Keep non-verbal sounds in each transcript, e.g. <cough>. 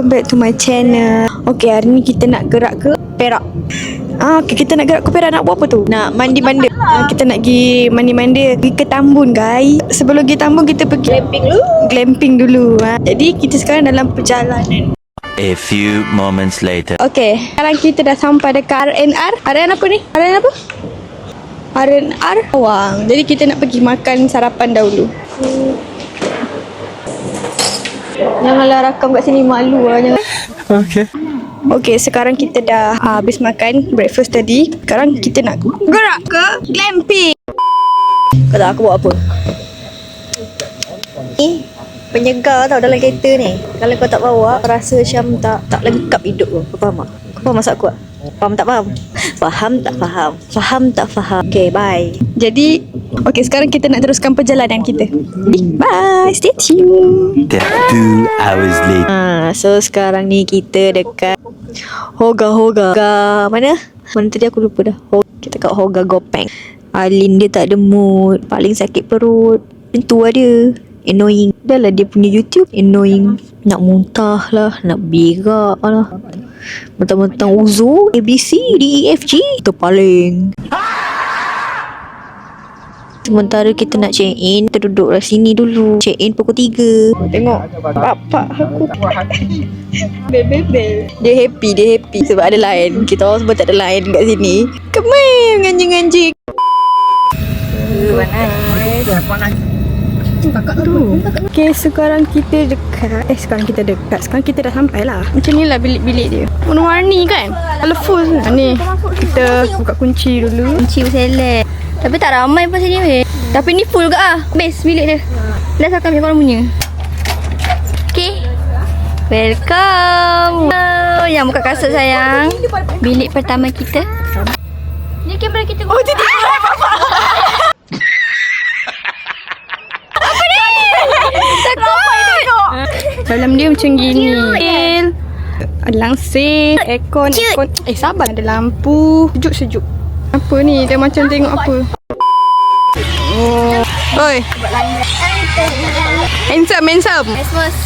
welcome back to my channel. Okay, hari ni kita nak gerak ke Perak? Ah, okay, kita nak gerak ke Perak? Nak buat apa tu? Nak mandi-mandi. Ah, Kita nak pergi mandi-mandi. Pergi ke Tambun guys. Sebelum pergi Tambun kita pergi Glamping dulu. Glamping dulu ah. Jadi kita sekarang dalam perjalanan. A few moments later. Okay, sekarang kita dah sampai dekat RNR RN apa ni? RN apa? RNR Wang. Jadi kita nak pergi makan sarapan dahulu Janganlah rakam kat sini malu lah jangan. Okay. Okay, sekarang kita dah uh, habis makan breakfast tadi. Sekarang kita nak gerak ke glamping. Kau tahu aku buat apa? Ni penyegar tau dalam kereta ni. Kalau kau tak bawa, rasa macam tak tak lengkap hidup kau. Kau faham tak? Kau faham maksud aku tak? Faham tak faham? Faham tak faham? Faham tak faham? Okay, bye. Jadi, okay sekarang kita nak teruskan perjalanan kita. Bye. Stay tune. Two hours later. Ah, so sekarang ni kita dekat Hoga Hoga. Hoga mana? Mana tadi aku lupa dah. Ho, kita kat Hoga Gopeng. Alin dia tak ada mood. Paling sakit perut. Itu lah dia. Annoying. Dah lah dia punya YouTube. Annoying. Nak muntah lah. Nak berak lah. Mentang-mentang uzu. A, B, C, D, E, F, G. Itu paling. Sementara kita nak check in Kita duduk lah sini dulu Check in pukul 3 Tengok Bapak aku Dia happy Dia happy Sebab ada line Kita orang semua tak ada line kat sini Kemai Anjing-anjing Okay sekarang kita dekat Eh sekarang kita dekat. Sekarang kita dah sampai lah. Macam ni lah bilik-bilik dia. Warna-warni kan? Colourful Ni. Kita buka kunci dulu. Kunci selek Tapi tak ramai pun sini weh. Tapi ni full ke ah? Best bilik dia. Last akan macam korang punya. Okay Welcome. Oh, Yang buka kasut sayang. Bilik pertama kita. Ni kamera kita Oh tu <laughs> dia Dalam <laughs> dia macam gini. Ada langsir Aircon Aircon. Eh sabar Ada lampu. Sejuk-sejuk Apa ni? Dia macam tengok apa? Oh Oi. Handsome handsome. Christmas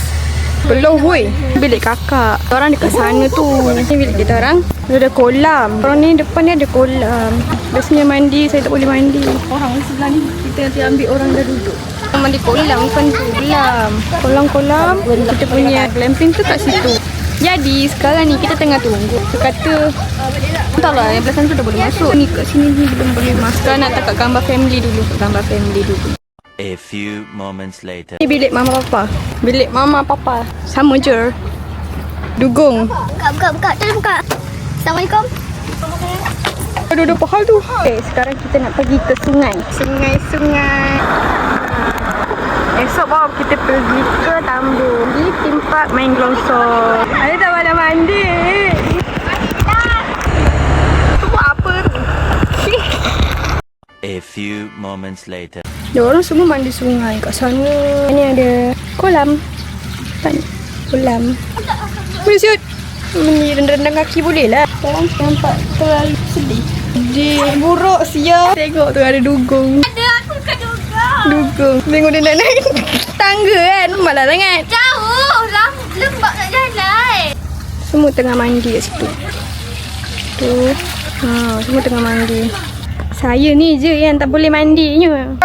Belum woi. Bilik kakak. Orang dekat sana tu. Ni bilik kita orang. Dia ada kolam. Orang ni depan ni ada kolam. Biasanya mandi Saya tak boleh mandi. Orang sebelah ni Kita nanti ambil orang dah duduk Orang mandi kolam Bukan kolam Kolam-kolam Kita punya glamping tu kat situ jadi sekarang ni kita tengah tunggu Dia kata Entahlah yang belah sana tu dah boleh masuk Ni kat sini ni belum boleh masuk Sekarang nak tangkap gambar family dulu Gambar family dulu A few moments later. Ni bilik mama papa. Bilik mama papa. Sama je. Dugong. Buka buka buka Tolong buka Assalamualaikum Ada ada apa hal tu? Okay, sekarang kita nak pergi ke sungai. Sungai-sungai. Esok baru kita pergi ke Tambun. Di tempat main gelongsor. Ada tak malam mandi? A few moments later. Dia orang semua mandi sungai kat sana. Ni ada kolam. Tanya. Kolam. Boleh siut. Mandi rendang kaki boleh lah. Sekarang nampak terlalu sedih. Di buruk sia. Tengok tu ada dugong. Ada aku bukan Dugong. Tengok dia nak naik tangga kan. Malah sangat. Jauh lam, Lembab nak jalan Semua tengah mandi kat situ. Tu. Ha, semua tengah mandi. Saya ni je yang tak boleh mandinya.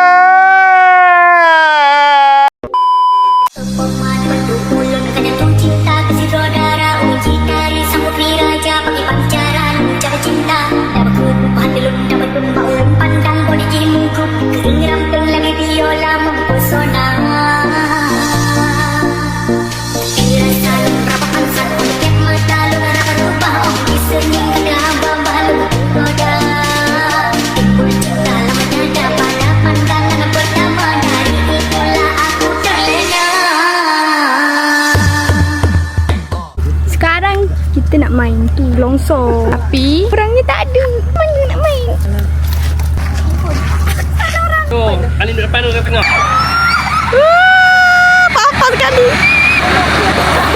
Longsor. Tapi orangnya tak ada. Mana nak main? Oh, Alin duduk depan tu kat tengah. Wah, apa sekali.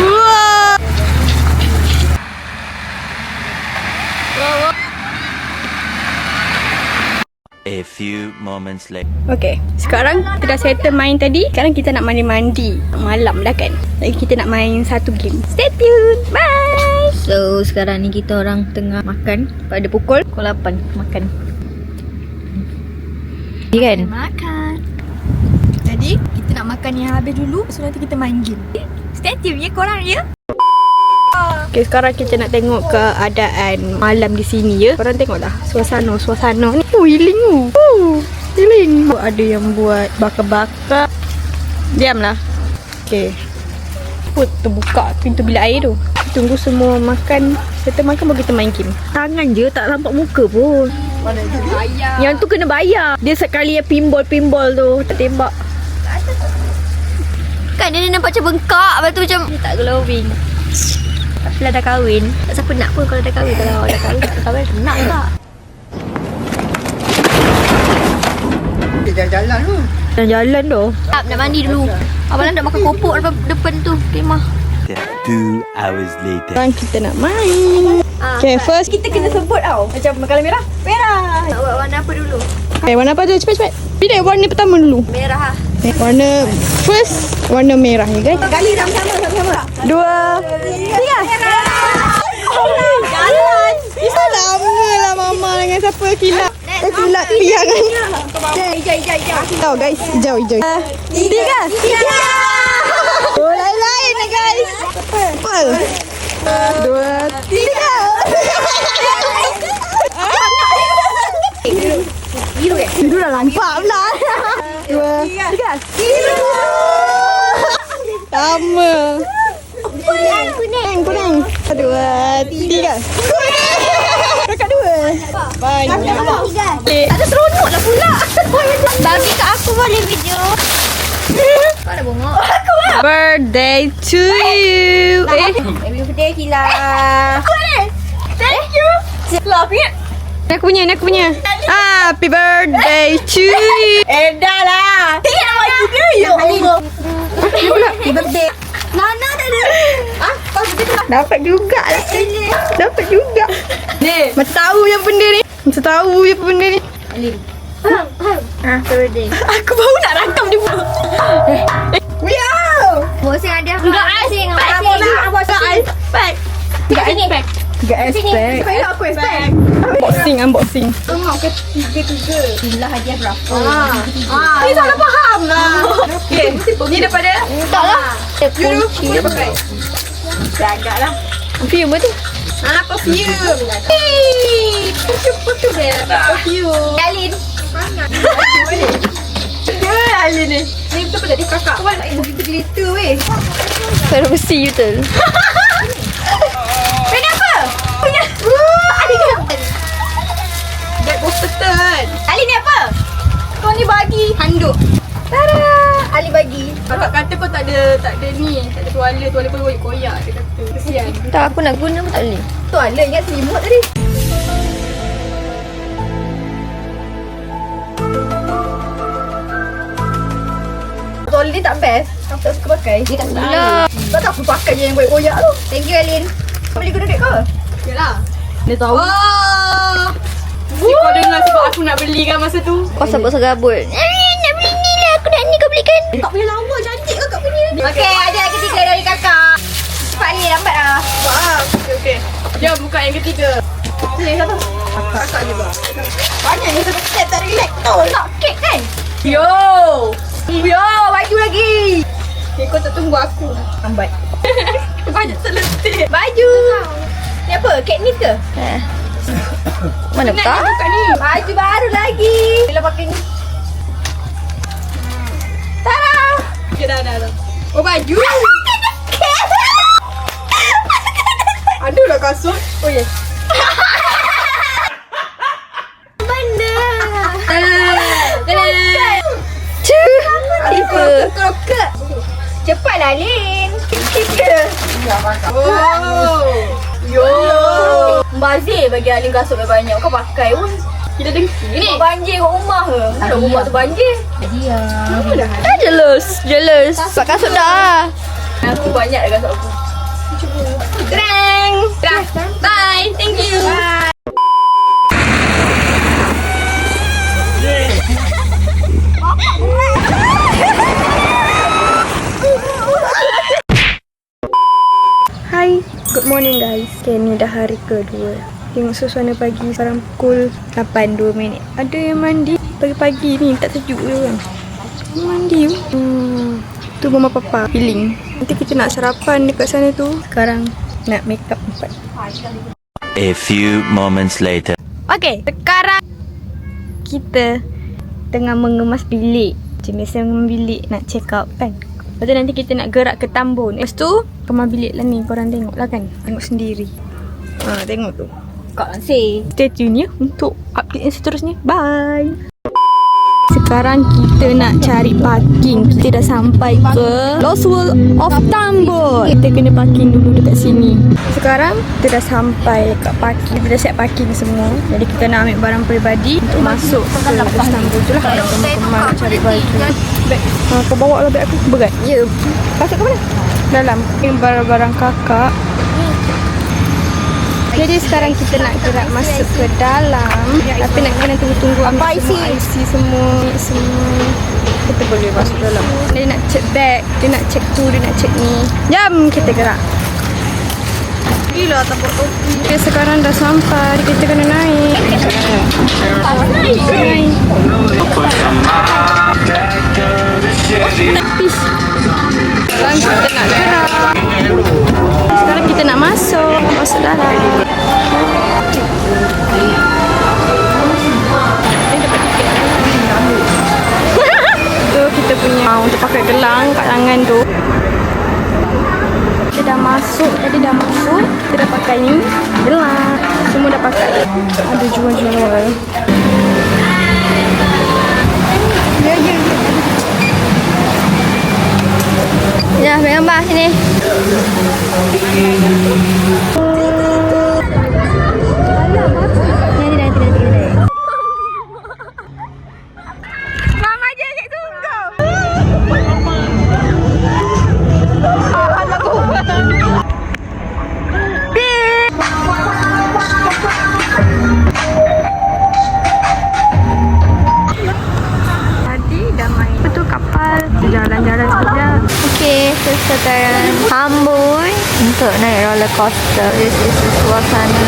Wah. A A few moments later. Okay, sekarang kita dah settle main tadi. Sekarang kita nak mandi-mandi. Malam dah kan? Lagi kita nak main satu game. Stay tuned. Bye. So sekarang ni kita orang tengah makan pada pukul pukul 8 makan. Ni kan? Makan. Jadi, kita nak makan yang habis dulu. So, nanti kita main game. Stay tune ya korang ya. Okay, sekarang kita nak tengok keadaan malam di sini ya. Korang tengoklah suasana, suasana ni. Oh, healing tu. Oh, healing. Ada yang buat bakar-bakar. Diamlah. Okay. Put terbuka pintu bilik air tu. Tunggu semua makan. Kita makan baru kita main game. Tangan je tak nampak muka pun. Yang tu kena bayar. Dia sekali yang pinball-pinball tu tak tembak. Kan dia nampak macam bengkak Lepas tu macam Dia tak glowing lah dah kahwin Tak siapa nak pun kalau dah kahwin Kalau dah kahwin tak kahwin Nak tak Jalan-jalan tu Jalan-jalan tu Ab, Nak mandi dulu Abang nak makan kopok depan, depan tu Kemah Two hours later. Sekarang kita nak main. Okay, first kita kena sebut tau. Macam kalau merah, merah. Nak buat warna apa dulu? Okay, warna apa tu? Cepat-cepat. Pilih warna pertama dulu. Merah lah Okay, warna first warna merah ya guys. Kali sama-sama sama-sama. Dua. Tiga. Jalan. Bisa lama lah mama dengan siapa kilap. Eh, kilap tiang kan. Hijau, hijau, hijau. Tahu guys, hijau, hijau. Tiga. Tiga. Oh, lain-lain lah guys. Apa? Dua, tiga. Biru eh? Biru dah nampak pula. Dua, tiga. Biru. Sama. Kuning, kuning, kuning. Dua, tiga. Kuning. Banyak. Eh, Tak ada seronok lah pula. <laughs> Bagi kat aku boleh video. Kau ada bongok? Birthday to you. Eh, Happy birthday Kila Thank you. Love you. Ni aku punya, ni aku punya. Happy birthday to you. <laughs> Eh dah lah. Tinggal awak juga ya Allah. Happy birthday. Nana dah ada. Ah, kau sudah tu? Dapat juga lah. Dapat juga. Ni, macam tahu yang benda ni. Macam tahu yang benda ni. Ah, happy birthday Aku baru nak rangkam dia pula. Wow. Bosing ada. Enggak asing Enggak asing Enggak expect. Enggak expect Enggak expect. Apa aku expect? Unboxing, unboxing. Tengok ke tiga-tiga. Inilah hadiah berapa? Ah, ni salah faham lah. Okay, ni daripada Tak lah. You dulu. Aku dah pakai. Agak lah. Perfume tu. Ah, perfume. Alin Alin ni. Ni betul betul dia kakak. Kau nak begitu glitter weh. Suara besi betul Ini apa? Punya. Wah, ada ke? Black Boston. Alin ni apa? Kau ni bagi handuk. Tada Ali bagi Kakak kata kau tak ada tak ada ni, tak ada tuala, tuala pun koyak dia kata. Kesian. Tak aku nak guna pun tak boleh Tuala ingat selimut tadi. Tuala ni tak best. Aku tak suka pakai. Dia tak suka Tak tahu aku pakai je yang koyak tu. Thank you Alin Kau boleh guna duit kau? Yalah. Dia tahu. Oh. Si kau dengar sebab aku nak beli kan masa tu. Kau sabut serabut Alin nak beli ni lah Aku nak ni kau belikan Kau punya lama cantik kau punya? Okay ada yang ketiga dari kakak Cepat ni lambat lah. Okey okey. Jom buka yang ketiga. Sini satu. Kakak je. Banyak ni satu step tak relax tu Nak kek kan Yo. Yo, baju lagi. Okay, kau tak tunggu aku. Lambat. <laughs> Banyak terletik. Baju. Ni apa? Kek ni ke? Eh. Mana buka? buka ni. Baju baru lagi. Bila pakai ni. Tada. Okay, dah, dah, dah. Oh, baju. Aduh lah kasut. Oh, yes. <laughs> Cepatlah Lin Oh. Yo. Bazir bagi Alin kasut banyak Kau pakai pun Kita dengki ni. Kau banjir kat rumah ke? Mana rumah tu banjir? Apa dah? Jealous Jealous Pakai kasut dah Aku banyak dah kasut aku. Tereng. Dah. Bye. Thank you. Bye. Morning guys. Okay, ni dah hari kedua. Tengok suasana pagi sekarang pukul 8.2 minit. Ada yang mandi pagi-pagi ni tak sejuk je kan. Mandi tu. Hmm. Tu mama papa feeling. Nanti kita nak sarapan dekat sana tu. Sekarang nak make up empat. A few moments later. Okay, sekarang kita tengah mengemas bilik. Macam biasa mengemas bilik nak check out kan. Lepas tu nanti kita nak gerak ke Tambun. Lepas tu, kemas bilik lah ni. Korang tengok lah kan. Tengok sendiri. Ha, tengok tu. Kau nak say. Stay tune ya untuk update yang seterusnya. Bye. Sekarang kita nak cari parking. Kita dah sampai ke Lost World of Tambun. Kita kena parking dulu dekat sini. Sekarang kita dah sampai kat parking. Kita dah siap parking semua. Jadi kita nak ambil barang peribadi untuk masuk ke Lost Tambun tu lah. Nak cari baju. Ha, kau bawa lah beg aku. Berat. Ya. Masuk ke mana? Dalam. Ini barang-barang kakak. Jadi sekarang kita nak gerak masuk ke dalam Tapi nak kena tunggu-tunggu Apa IC? IC semua Semua Kita boleh masuk dalam Dia nak check bag Dia nak check tu Dia nak check ni Jam kita gerak Gila topi Okay sekarang dah sampai Kita kena naik Naik Peace Sekarang kita nak gerak Sekarang kita nak masuk Masuk dalam. Tu kita punya untuk pakai gelang kat tangan tu. Kita dah masuk tadi dah masuk. Kita dah pakai ni gelang. Semua dah pakai. Ada jual-jual Ya, ambil gambar sini. Sekarang Tambun untuk naik roller coaster. This is suasana.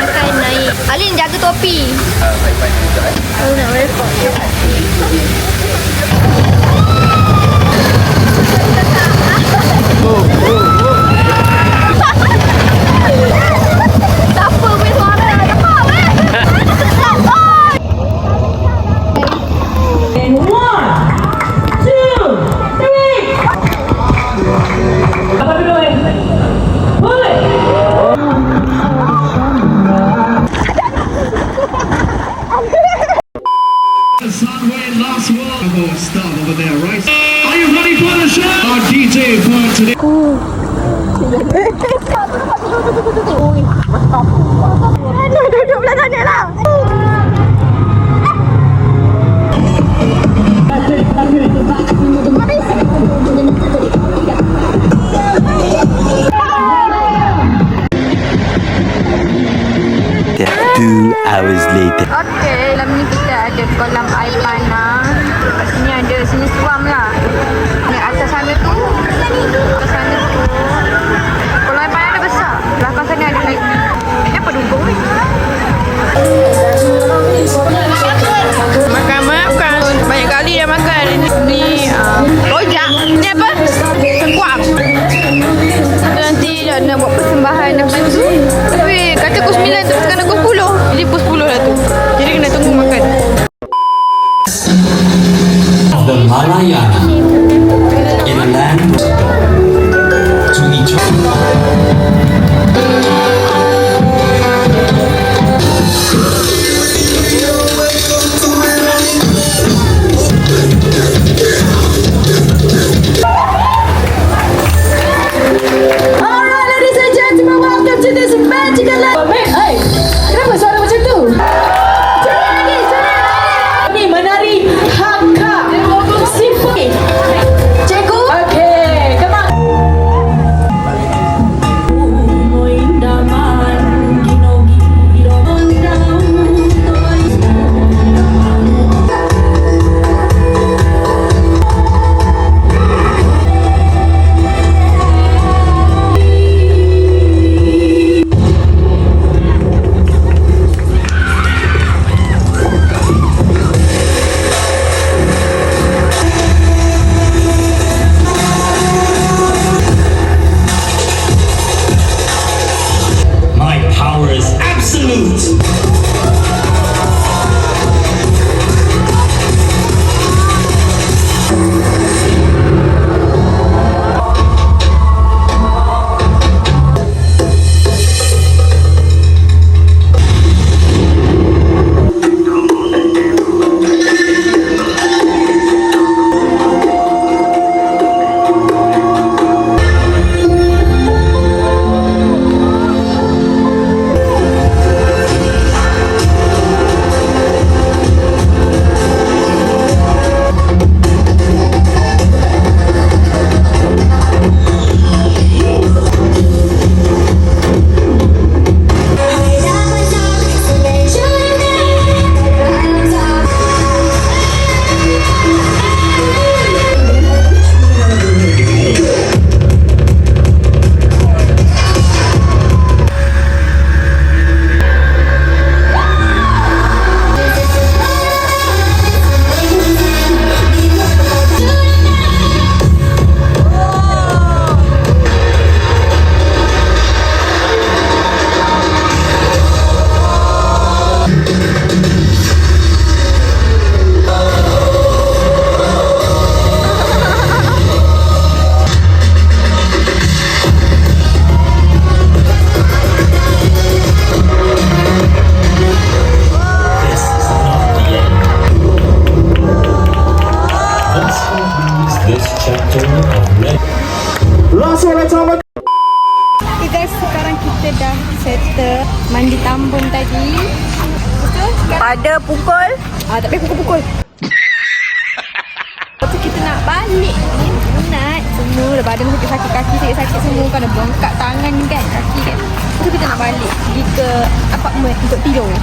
Akan naik. Alin jaga topi. Aku nak rekod. <laughs> Siapa punya suara? Cepat, weh! Cepat! And Apa dulu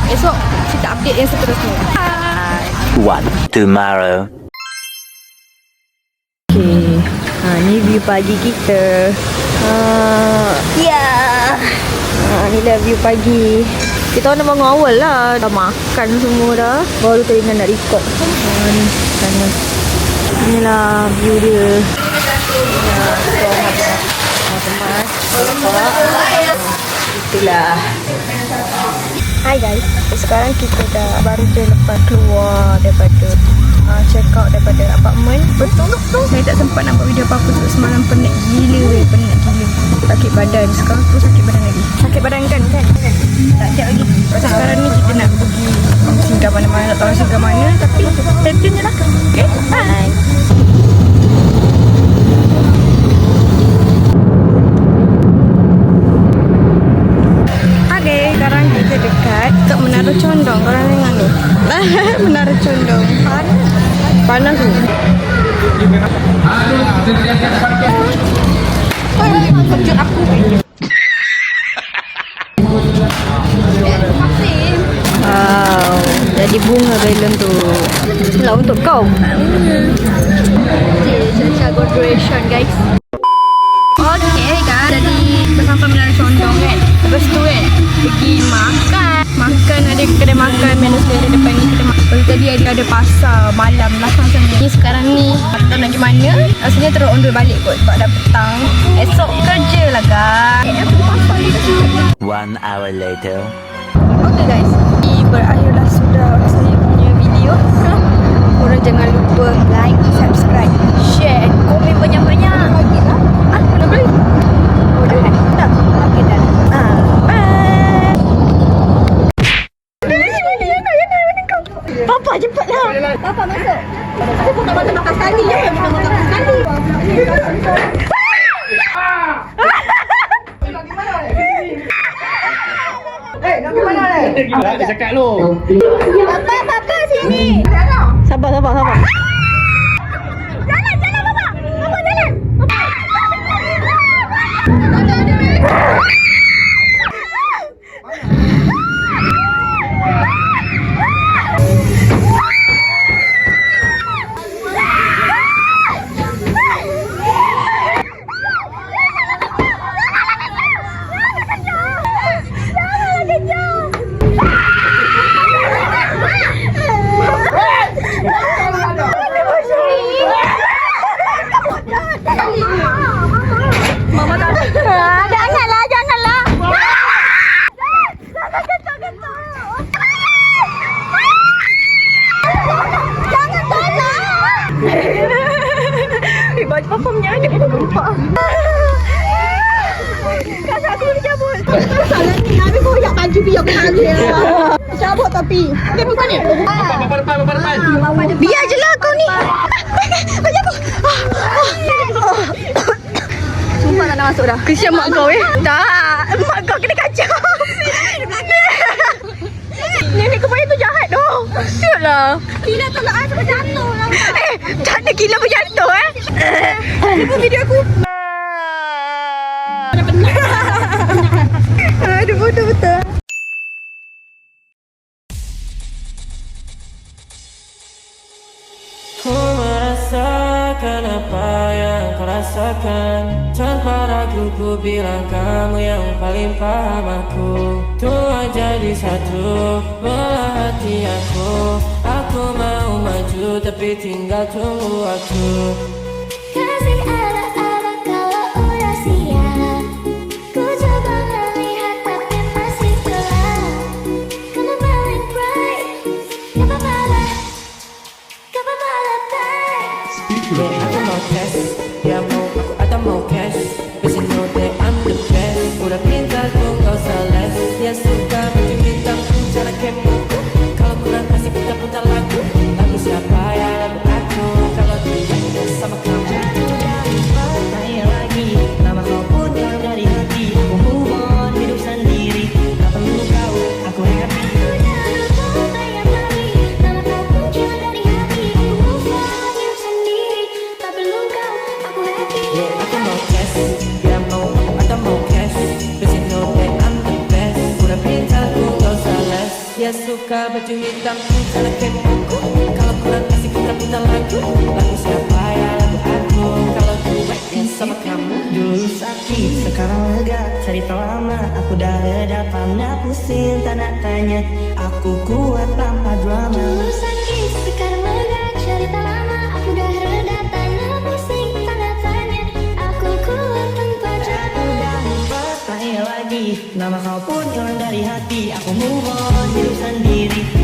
Esok kita update yang seterusnya. Bye. One. Tomorrow. Okay. Ha, ni view pagi kita. Ha, ya. Yeah. Ha, ni lah view pagi. Kita orang dah bangun awal lah. Dah makan semua dah. Baru tadi nak nak record. Ha, ni sana. Inilah view dia. Ya, Itulah. Hai guys. Sekarang kita dah baru je lepas keluar daripada uh, check out daripada apartment. Betul betul. Saya tak sempat nak buat video apa-apa sebab semalam penat gila weh, penat gila. Sakit badan. Sekarang tu sakit badan lagi. Sakit badan kan? Kan? kan? Tak siap lagi. Pasal sekarang ni kita nak pergi singgah mana-mana, tak tahu singgah mana tapi tune je lah. Okay? Bye. Okay, sekarang ni. Tak tahu nak pergi mana? Rasanya terus on balik kot Sebab dah petang. Esok kerja lah guys. Eh One hour later. Okay guys. Ini berakhirlah sudah saya punya video. <laughs> Korang jangan lupa like, subscribe, share and komen banyak-banyak Lagi lah Ah, belum boleh Oh dah kan? Dah? Okay dah ah, Bye Papa cepatlah Papa masuk. Aku pun tak makan makan sekali. Ya Aku makan makan sekali. Gila dia cakap lu. Papa, papa sini. Sabar, sabar, sabar dia Cabut tapi? Dia depan, papa depan. Biar je lah kau ni. Aku Sumpah tak nak masuk dah. Kesian mak kau eh? Tak. Mak kau kena kacau. Nenek kepala tu jahat doh Siaplah Kila tolak aku sampai jatuh Eh Tak ada kila berjatuh eh? Lupa video aku. Aduh betul-betul merasakan apa yang kau rasakan. Tanpa ragu ku bilang kamu yang paling paham aku. Tua jadi satu belah hati aku. Aku mau maju tapi tinggal tunggu waktu drama. Dulu sakit, sekarang lega Cerita lama, aku dah reda. Tanya pusing, tanda tanya. Aku kuat tanpa Aku drama dah bertanya lagi. Nama kau pun hilang dari hati. Aku move on, hidup sendiri. Tak